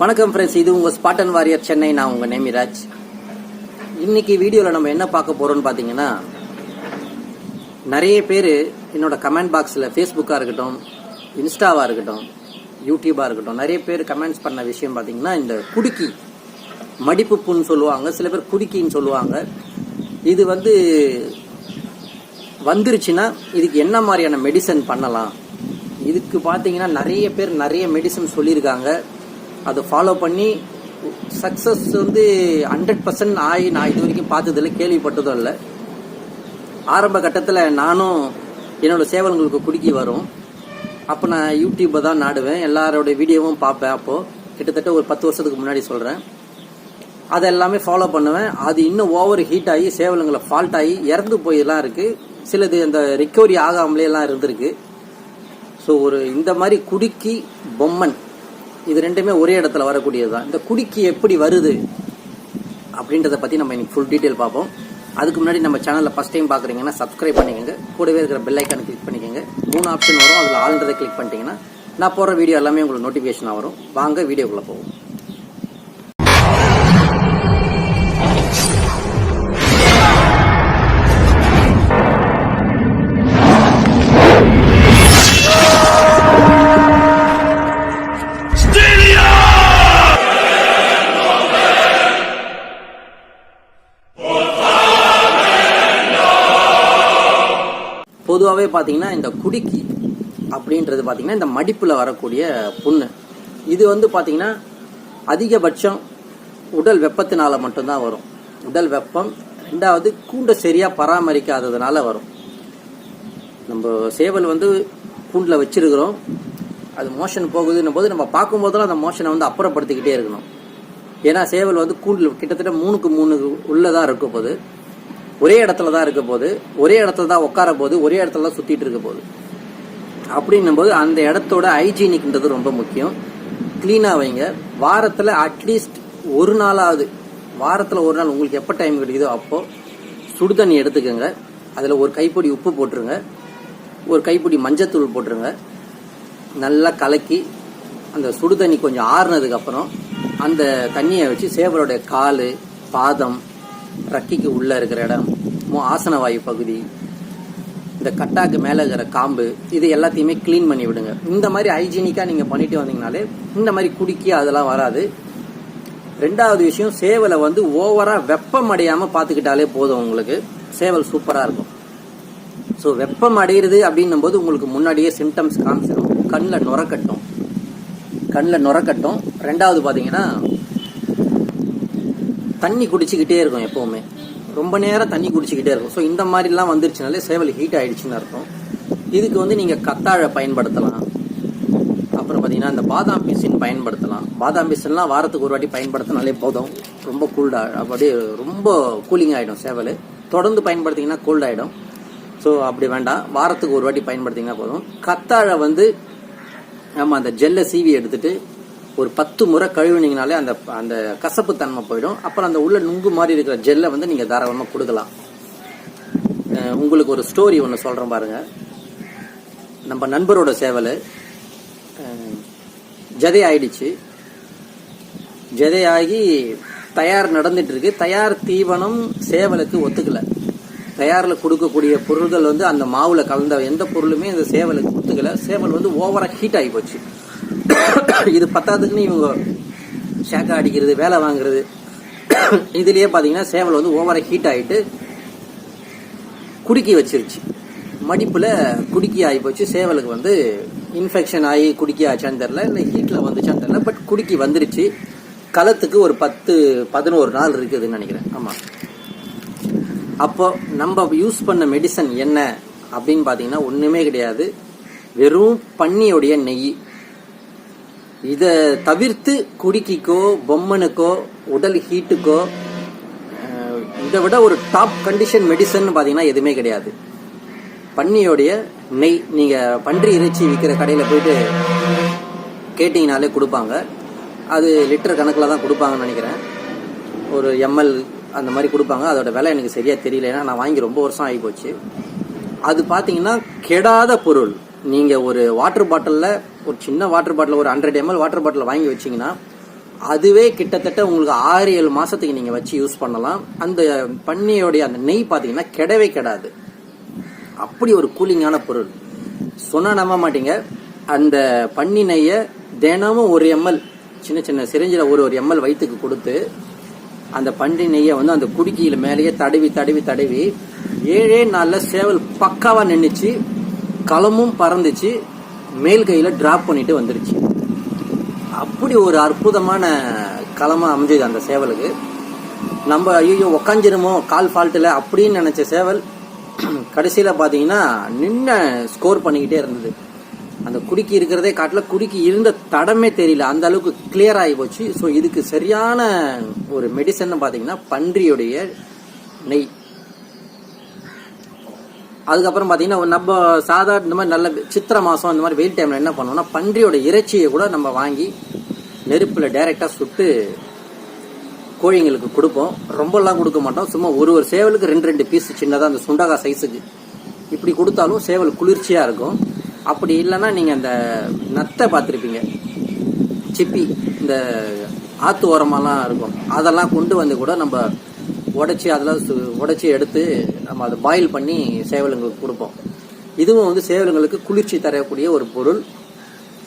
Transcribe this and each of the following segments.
வணக்கம் ஃப்ரெண்ட்ஸ் இது உங்கள் ஸ்பாட்டன் வாரியர் சென்னை நான் உங்கள் நேமிராஜ் இன்னைக்கு வீடியோவில் நம்ம என்ன பார்க்க போகிறோம்னு பார்த்தீங்கன்னா நிறைய பேர் என்னோட கமெண்ட் பாக்ஸில் ஃபேஸ்புக்காக இருக்கட்டும் இன்ஸ்டாவாக இருக்கட்டும் யூடியூபாக இருக்கட்டும் நிறைய பேர் கமெண்ட்ஸ் பண்ண விஷயம் பார்த்தீங்கன்னா இந்த குடுக்கி மடிப்பு புண் சொல்லுவாங்க சில பேர் குடுக்கின்னு சொல்லுவாங்க. இது வந்து வந்துருச்சுன்னா இதுக்கு என்ன மாதிரியான மெடிசன் பண்ணலாம்? இதுக்கு பார்த்தீங்கன்னா நிறைய பேர் நிறைய மெடிசன் சொல்லியிருக்காங்க. அதை ஃபாலோ பண்ணி சக்ஸஸ் வந்து ஹண்ட்ரட் பர்சன்ட் ஆகி நான் இது வரைக்கும் பார்த்ததில்ல கேள்விப்பட்டதும் இல்லை. ஆரம்ப கட்டத்தில் நானும் என்னோட சேவல்களுக்கு குடுக்கி வரும். அப்போ நான் யூடியூப்பை தான் நாடுவேன். எல்லாரோட வீடியோவும் பார்ப்பேன் அப்போது கிட்டத்தட்ட ஒரு பத்து வருஷத்துக்கு முன்னாடி சொல்கிறேன் அதை எல்லாமே ஃபாலோ பண்ணுவேன். அது இன்னும் ஓவர் ஹீட் ஆகி சேவலுங்களை ஃபால்ட் ஆகி இறந்து போயெல்லாம் இருக்குது சிலது அந்த ரிக்கவரி ஆகாமலே எல்லாம் இருந்திருக்கு. ஸோ ஒரு இந்த மாதிரி குடுக்கி பொம்மன். இது ரெண்டுமே ஒரே இடத்துல வரக்கூடியது தான் இந்த குடிக்கு எப்படி வருது அப்படின்றத பற்றி நம்ம இன்னைக்கு ஃபுல் டீட்டெயில் பார்ப்போம். அதுக்கு முன்னாடி நம்ம சேனலில் ஃபஸ்ட் டைம் பார்க்குறீங்கன்னா சப்ஸ்கிரைப் பண்ணிக்கோங்க. கூடவே இருக்கிற பெல் ஐக்கானை கிளிக் பண்ணிக்கோங்க. மூணு ஆப்ஷன் வரும். அதில் ஆளுன்றதை கிளிக் பண்ணிட்டீங்கன்னா நான் போடுற வீடியோ எல்லாமே உங்களுக்கு நோட்டிஃபிகேஷனாக வரும். வாங்க வீடியோக்குள்ளே போவோம். பொதுவாகவே பார்த்தீங்கன்னா இந்த குடிக்கி அப்படின்றது பார்த்தீங்கன்னா இந்த மடிப்பில் வரக்கூடிய புண்ணு. இது வந்து பார்த்தீங்கன்னா அதிகபட்சம் உடல் வெப்பத்தினால மட்டும்தான் வரும். உடல் வெப்பம் ரெண்டாவது கூண்டை சரியாக பராமரிக்காததுனால வரும். நம்ம சேவல் வந்து கூண்டில் வச்சிருக்கிறோம். அது மோஷன் போகுதுன்னும் போது நம்ம பார்க்கும்போதெல்லாம் அந்த மோஷனை வந்து அப்புறப்படுத்திக்கிட்டே இருக்கணும். ஏன்னா சேவல் வந்து கூண்டில் கிட்டத்தட்ட மூணுக்கு மூணு உள்ளதாக இருக்கும் போது ஒரே இடத்துல தான் இருக்க போது ஒரே இடத்துல தான் உட்கார போது ஒரே இடத்துல தான் சுத்திட்டு இருக்க போது. அப்படின்னும் போது அந்த இடத்தோட ஹைஜீனிக்ன்றது ரொம்ப முக்கியம். க்ளீனாக வைங்க. வாரத்தில் அட்லீஸ்ட் ஒரு நாளாவது வாரத்தில் ஒரு நாள் உங்களுக்கு எப்போ டைம் கிடைக்குதோ அப்போது சுடு தண்ணி எடுத்துக்கோங்க. அதில் ஒரு கைப்பொடி உப்பு போட்டுருங்க. ஒரு கைப்பொடி மஞ்சத்தூள் போட்டுருங்க. நல்லா கலக்கி அந்த சுடு தண்ணி கொஞ்சம் ஆறுனதுக்கப்புறம் அந்த தண்ணியை வச்சு சேவலோடைய கால் பாதம் ரக்கிக்கு உள்ளே இருக்கிற இடம் மு- ஆசன வாயு பகுதி இந்த கட்டாக்கு மேலே இருக்கிற காம்பு இது எல்லாத்தையுமே க்ளீன் பண்ணி விடுங்க. இந்த மாதிரி ஹைஜீனிக்காக நீங்கள் பண்ணிட்டு வந்தீங்கனாலே இந்த மாதிரி குடிக்கி அதெல்லாம் வராது. ரெண்டாவது விஷயம் சேவலை வந்து ஓவராக வெப்பம் அடையாமல் பார்த்துக்கிட்டாலே போதும் உங்களுக்கு. சேவல் சூப்பராக இருக்கும். ஸோ வெப்பம் அடையிறது அப்படின்னும் போது உங்களுக்கு முன்னாடியே சிம்டம்ஸ் காமிச்சிடும் கண்ணில் நுரக்கட்டும். கண்ணில் நுரக்கட்டும். ரெண்டாவது பார்த்தீங்கன்னா தண்ணி குடிச்சிக்கிட்டே இருக்கும் எப்பவுமே. ரொம்ப நேரம் தண்ணி குடிச்சிக்கிட்டே இருக்கும். ஸோ இந்த மாதிரிலாம் வந்துருச்சுனாலே சேவல் ஹீட் ஆயிடுச்சுன்னு அர்த்தம். இதுக்கு வந்து நீங்கள் கத்தாழை பயன்படுத்தலாம். அப்புறம் பார்த்தீங்கன்னா இந்த பாதாம் பிசின் பயன்படுத்தலாம். பாதாம் பிசின்லாம் வாரத்துக்கு ஒரு வாட்டி பயன்படுத்தினாலே போதும். ரொம்ப கூல்டா அப்படியே ரொம்ப கூலிங் ஆகிடும் சேவல். தொடர்ந்து பயன்படுத்திங்கன்னா கோல்ட் ஆகிடும் ஸோ அப்படி வேண்டாம். வாரத்துக்கு ஒரு வாட்டி பயன்படுத்திங்கன்னா போதும். கத்தாழை வந்து நம்ம அந்த ஜெல்லை சீவி எடுத்துகிட்டு ஒரு பத்து முறை கழுவினீங்கனாலே அந்த அந்த கசப்பு தன்மை போயிடும். அப்புறம் அந்த உள்ள நுங்கு மாதிரி இருக்கிற ஜெல்லை வந்து நீங்கள் தாராளமாக கொடுக்கலாம். உங்களுக்கு ஒரு ஸ்டோரி ஒன்று சொல்கிறேன் பாருங்கள் நம்ம நண்பரோட சேவல் ஜதை ஆயிடுச்சு ஜதையாகி தயார் நடந்துட்டு இருக்கு தயார் தீவனம் சேவலுக்கு ஒத்துக்கல. தயாரில் கொடுக்கக்கூடிய பொருள்கள் வந்து அந்த மாவில் கலந்த எந்த பொருளுமே அந்த சேவலுக்கு ஒத்துக்கல. சேவல் வந்து ஓவராக ஹீட் ஆகி போச்சு. இது பத்தாததுக்குன்னு இவங்க ஷேக்கா அடிக்கிறது வேலை வாங்குறது. இதுலேயே பார்த்தீங்கன்னா சேவல் வந்து ஓவரா ஹீட் ஆகிட்டு குடுக்கி வச்சிருச்சு. மடிப்பில் குடுக்கி ஆகி போச்சு. சேவலுக்கு வந்து இன்ஃபெக்ஷன் ஆகி குடுக்கி ஆச்சான்னு தெரில இல்லை ஹீட்டில் வந்துச்சான்னு தெரில பட் குடுக்கி வந்துருச்சு. களத்துக்கு ஒரு பத்து பதினோரு நாள் இருக்குதுன்னு நினைக்கிறேன். ஆமாம் அப்போ நம்ம யூஸ் பண்ண மெடிசன் என்ன? அப்படின்னு பார்த்தீங்கன்னா ஒன்றுமே கிடையாது. வெறும் பன்னியோடைய நெய். இதை தவிர்த்து குடிக்கிக்கோ பொம்மனுக்கோ உடல் ஹீட்டுக்கோ இதை விட ஒரு டாப் கண்டிஷன் மெடிசன் பார்த்தீங்கன்னா எதுவுமே கிடையாது. பன்னியோடைய நெய் நீங்கள் பன்றி இறைச்சி விற்கிற கடையில் போயிட்டு கேட்டிங்கனாலே கொடுப்பாங்க. அது லிட்டர் கணக்கில் தான் கொடுப்பாங்கன்னு நினைக்கிறேன். ஒரு எம்எல் அந்த மாதிரி கொடுப்பாங்க. அதோட விலை எனக்கு சரியாக தெரியல. ஏன்னா நான் வாங்கி ரொம்ப வருஷம் ஆகி போச்சு அது பார்த்தீங்கன்னா கெடாத பொருள். நீங்கள் ஒரு வாட்டர் பாட்டிலில் ஒரு சின்ன வாட்டர் பாட்டில் ஒரு ஹண்ட்ரட் எம்எல் வாட்டர் பாட்டில் வாங்கி வச்சீங்கன்னா அதுவே கிட்டத்தட்ட உங்களுக்கு ஆறு ஏழு மாதத்துக்கு நீங்கள் வச்சு யூஸ் பண்ணலாம். அந்த பன்னியோடைய அந்த நெய் பார்த்தீங்கன்னா கெடவே கிடாது. அப்படி ஒரு கூலிங்கான பொருள். சொன்னால் நம்ப மாட்டீங்க. அந்த பன்னி நெய்யை தினமும் ஒரு எம்எல் சின்ன சின்ன சிரிஞ்சில் ஒரு ஒரு எம்எல் வயிற்றுக்கு கொடுத்து அந்த பன்றி நெய்யை வந்து அந்த குடுக்கியில மேலேயே தடவி தடவி தடவி ஏழே நாளில் சேவல் பக்காவாக நின்றுச்சு களமும் பறந்துச்சு. மேல் கையில் ட்ராப் பண்ணிட்டு வந்துருச்சு. அப்படி ஒரு அற்புதமான களமாக அமைஞ்சது அந்த சேவலுக்கு. நம்ம ஐயோ உக்காஞ்சிருமோ கால் ஃபால்ட்டில் அப்படின்னு நினச்ச சேவல் கடைசியில் பார்த்தீங்கன்னா நின்ன ஸ்கோர் பண்ணிக்கிட்டே இருந்தது. அந்த குடுக்கி இருக்கிறதே காட்டில குடுக்கி இருந்த தடமே தெரியல. அந்த அளவுக்கு கிளியர் ஆகி போச்சு. ஸோ இதுக்கு சரியான ஒரு மெடிசன் பார்த்தீங்கன்னா பன்றியுடைய நெய். அதுக்கப்புறம் பார்த்தீங்கன்னா நம்ம சாதாரண இந்த மாதிரி நல்ல சித்திரை மாதம் இந்த மாதிரி வெயில் டைமில் என்ன பண்ணுவோம்னா பன்றியோட இறைச்சியை கூட நம்ம வாங்கி நெருப்பில் டைரெக்டாக சுட்டு கோழிங்களுக்கு கொடுப்போம். ரொம்பலாம் கொடுக்க மாட்டோம். சும்மா ஒரு ஒரு சேவலுக்கு ரெண்டு ரெண்டு பீஸ் சின்னதாக அந்த சுண்டகா சைஸுக்கு இப்படி கொடுத்தாலும் சேவல் குளிர்ச்சியாக இருக்கும். அப்படி இல்லைன்னா நீங்கள் அந்த நத்தை பார்த்துருப்பீங்க. சிப்பி இந்த ஆற்று ஓரமாலாம் இருக்கும். அதெல்லாம் கொண்டு வந்து கூட நம்ம உடச்சி அதெல்லாம் சு- உடைச்சி எடுத்து நம்ம அதை பாயில் பண்ணி சேவலுங்களுக்கு கொடுப்போம். இதுவும் வந்து சேவலுங்களுக்கு குளிர்ச்சி தரக்கூடிய ஒரு பொருள்.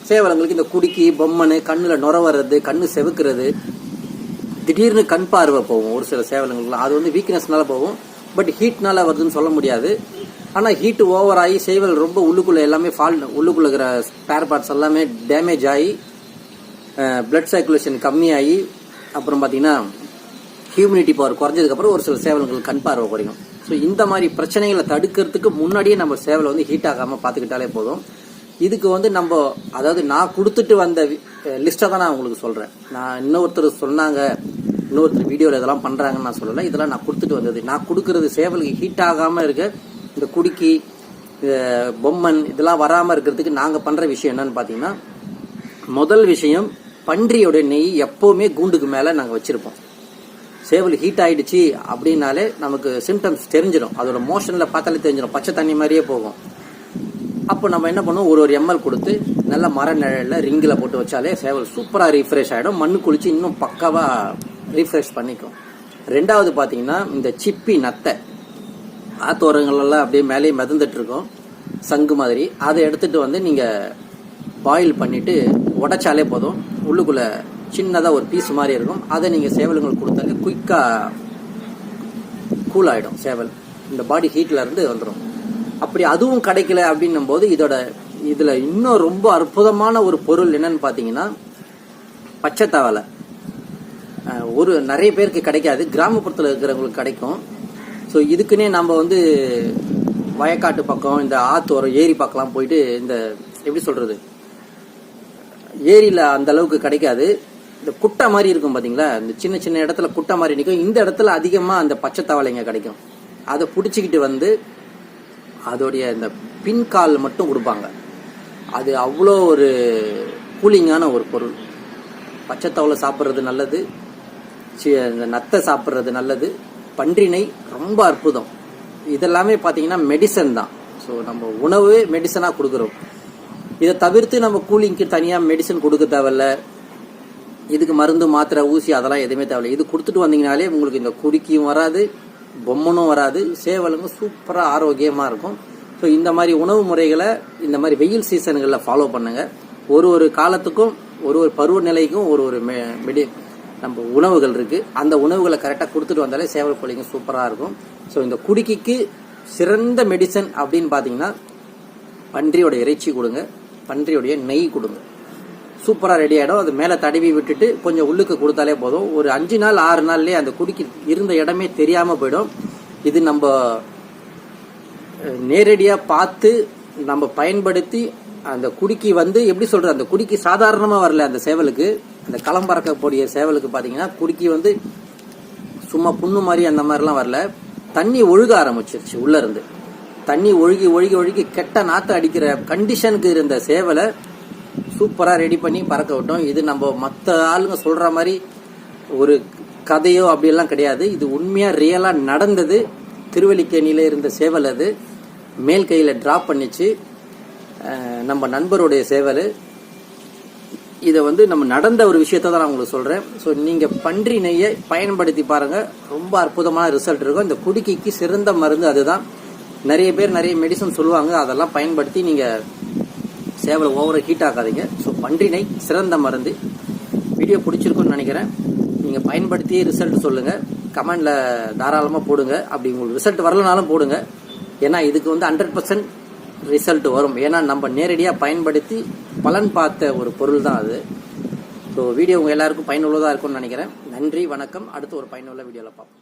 சேவலங்களுக்கு இந்த குடுக்கி பொம்மனு கண்ணில் நுர வர்றது கண்ணு செவுக்கிறது திடீர்னு கண் பார்வை போகும் ஒரு சில சேவலங்களுக்குலாம். அது வந்து வீக்னஸ்னால போகும். பட் ஹீட்னால வருதுன்னு சொல்ல முடியாது. ஆனால் ஹீட் ஓவர் ஆகி சேவல் ரொம்ப உள்ளுக்குள்ளே எல்லாமே ஃபால் உள்ளுக்குள்ள இருக்கிற ஸ்பேர் பார்ட்ஸ் எல்லாமே டேமேஜ் ஆகி பிளட் சர்க்குலேஷன் கம்மியாகி அப்புறம் பார்த்தீங்கன்னா ஹியூமினிட்டி பவர் குறைஞ்சதுக்கப்புறம் ஒரு சில சேவல்களுக்கு கண் பார்வை குறையும். ஸோ இந்த மாதிரி பிரச்சனைகளை தடுக்கிறதுக்கு முன்னாடியே நம்ம சேவலை வந்து ஹீட் ஆகாமல் பார்த்துக்கிட்டாலே போதும். இதுக்கு வந்து நம்ம அதாவது நான் கொடுத்துட்டு வந்த லிஸ்ட்டை தான் நான் உங்களுக்கு சொல்கிறேன் நான் இன்னொருத்தர் சொன்னாங்க இன்னொருத்தர் வீடியோவில் இதெல்லாம் பண்ணுறாங்கன்னு நான் சொல்லலை. இதெல்லாம் நான் கொடுத்துட்டு வந்தது. நான் கொடுக்கறது சேவலுக்கு ஹீட் ஆகாமல் இருக்க இந்த குடுக்கி பொம்மன் இதெல்லாம் வராமல் இருக்கிறதுக்கு நாங்கள் பண்ணுற விஷயம் என்னன்னு பார்த்தீங்கன்னா முதல் விஷயம் பன்றியோட நெய் எப்போவுமே கூண்டுக்கு மேலே நாங்கள் வச்சுருப்போம். சேவல் ஹீட் ஆயிடுச்சு அப்படின்னாலே நமக்கு சிம்டம்ஸ் தெரிஞ்சிடும். அதோட மோஷனில் பார்த்தாலே தெரிஞ்சிடும். பச்சை தண்ணி மாதிரியே போகும். அப்போ நம்ம என்ன பண்ணுவோம்? ஒரு ஒரு எம்எல் கொடுத்து நல்ல மர நிழலில் ரிங்கில் போட்டு வச்சாலே சேவல் சூப்பராக ரீஃப்ரெஷ் ஆகிடும் மண்ணு குளிச்சு இன்னும் பக்காவாக ரீஃப்ரெஷ் பண்ணிக்கும். ரெண்டாவது பார்த்தீங்கன்னா இந்த சிப்பி நத்தை. ஆத்தோரங்கள்லாம் அப்படியே மேலேயே மிதந்துட்டு இருக்கும் சங்கு மாதிரி. அதை எடுத்துட்டு வந்து நீங்கள் பாயில் பண்ணிவிட்டு உடைச்சாலே போதும். உள்ளுக்குள்ளே சின்னதாக ஒரு பீஸ் மாதிரி இருக்கும். அதை நீங்கள் சேவலுங்களுக்கு கொடுத்தாலே குயிக்காக கூல் ஆகிடும் சேவல். இந்த பாடி ஹீட்டில் இருந்து வந்துடும் அப்படி அதுவும் கிடைக்கல அப்படின்னும் போது இதோட இதில் இன்னும் ரொம்ப அற்புதமான ஒரு பொருள் என்னன்னு பார்த்தீங்கன்னா பச்சை தவளை. ஒரு நிறைய பேருக்கு கிடைக்காது. கிராமப்புறத்தில் இருக்கிறவங்களுக்கு கிடைக்கும். ஸோ இதுக்குன்னே நம்ம வந்து வயக்காட்டு பக்கம் இந்த ஆத்தோரம் ஏரி பக்கம்லாம் போயிட்டு இந்த எப்படி சொல்கிறது ஏரியில் அந்த அளவுக்கு கிடைக்காது. இந்த குட்டை மாதிரி இருக்கும் பார்த்தீங்களா இந்த சின்ன சின்ன இடத்துல குட்டை மாதிரி நிற்கும் இந்த இடத்துல அதிகமாக அந்த பச்சை தவளைங்க கிடைக்கும். அதை பிடிச்சிக்கிட்டு வந்து அதோடைய இந்த பின்கால் மட்டும் கொடுப்பாங்க. அது அவ்வளோ ஒரு கூலிங்கான ஒரு பொருள். பச்சை தவளை சாப்பிட்றது நல்லது. இந்த நத்தை சாப்பிட்றது நல்லது. பன்றினை ரொம்ப அற்புதம். இதெல்லாமே பார்த்தீங்கன்னா மெடிசன் தான். ஸோ நம்ம உணவு மெடிசனாக கொடுக்குறோம். இதை தவிர்த்து நம்ம கூலிங்க்கு தனியாக மெடிசன் கொடுக்க தேவையில்ல. இதுக்கு மருந்து மாத்திரை ஊசி அதெல்லாம் எதுவுமே தேவையில்ல. இது கொடுத்துட்டு வந்தீங்கனாலே உங்களுக்கு இந்த குடுக்கியும் வராது பொம்மனும் வராது சேவலுங்க சூப்பராக ஆரோக்கியமாக இருக்கும். ஸோ இந்த மாதிரி உணவு முறைகளை இந்த மாதிரி வெயில் சீசன்களில் ஃபாலோ பண்ணுங்கள் ஒரு ஒரு காலத்துக்கும் ஒரு ஒரு பருவநிலைக்கும் ஒரு ஒரு மெ- மெடி நம்ம உணவுகள் இருக்குது அந்த உணவுகளை கரெக்டாக கொடுத்துட்டு வந்தாலே சேவல் கோழிங்க சூப்பராக இருக்கும். ஸோ இந்த குடுக்கிக்கு சிறந்த மெடிசன் அப்படின்னு பார்த்தீங்கன்னா பன்றியோட இறைச்சி கொடுங்க பன்றியோடைய நெய் கொடுங்க. சூப்பராக ரெடி ஆகிடும் அது மேலே தடவி விட்டுட்டு கொஞ்சம் உள்ளுக்கு கொடுத்தாலே போதும். ஒரு அஞ்சு நாள் ஆறு நாள்லேயே அந்த குடிக்கு இருந்த இடமே தெரியாமல் போயிடும். இது நம்ம நேரடியாக பார்த்து நம்ம பயன்படுத்தி அந்த குடிக்கி வந்து எப்படி சொல்கிறது அந்த குடிக்கி சாதாரணமாக வரல அந்த சேவலுக்கு. அந்த களம் பறக்கக்கூடிய சேவலுக்கு பார்த்தீங்கன்னா குடிக்கி வந்து சும்மா புண்ணு மாதிரி அந்த மாதிரிலாம் வரல. தண்ணி ஒழுக ஆரம்பிச்சிருச்சு உள்ளேருந்து. தண்ணி ஒழுகி ஒழுகி ஒழுகி கெட்ட நாற்று அடிக்கிற கண்டிஷனுக்கு இருந்த சேவலை சூப்பராக ரெடி பண்ணி பறக்க விட்டோம். இது நம்ம மற்ற ஆளுங்க சொல்கிற மாதிரி ஒரு கதையோ அப்படியெல்லாம் கிடையாது. இது உண்மையாக ரியலாக நடந்தது. திருவல்லிக்கேணியில் இருந்த சேவல் அது. மேல் கையில் ட்ராப் பண்ணிச்சு. நம்ம நண்பருடைய சேவல். இதை வந்து நம்ம நடந்த ஒரு விஷயத்த தான் நான் உங்களுக்கு சொல்கிறேன் ஸோ நீங்கள் பன்றி நெய்யை பயன்படுத்தி பாருங்கள் ரொம்ப அற்புதமான ரிசல்ட் இருக்கும். இந்த குடிக்கிக்கு சிறந்த மருந்து அதுதான். நிறைய பேர் நிறைய மெடிசன் சொல்லுவாங்க. அதெல்லாம் பயன்படுத்தி நீங்கள் சேவலை ஓவர ஹீட் ஆக்காதீங்க. ஸோ பன்றினை சிறந்த மருந்து. வீடியோ பிடிச்சிருக்குன்னு நினைக்கிறேன். நீங்கள் பயன்படுத்தி ரிசல்ட் சொல்லுங்கள் கமெண்டில் தாராளமாக போடுங்க. அப்படி உங்களுக்கு ரிசல்ட் வரலனாலும் போடுங்க. ஏன்னா இதுக்கு வந்து ஹண்ட்ரட் பர்சன்ட் ரிசல்ட் வரும். ஏன்னா நம்ம நேரடியாக பயன்படுத்தி பலன் பார்த்த ஒரு பொருள் தான் அது. ஸோ வீடியோ உங்கள் எல்லாருக்கும் பயனுள்ளதாக இருக்கும்னு நினைக்கிறேன். நன்றி வணக்கம். அடுத்து ஒரு பயனுள்ள வீடியோவில் பார்ப்போம்.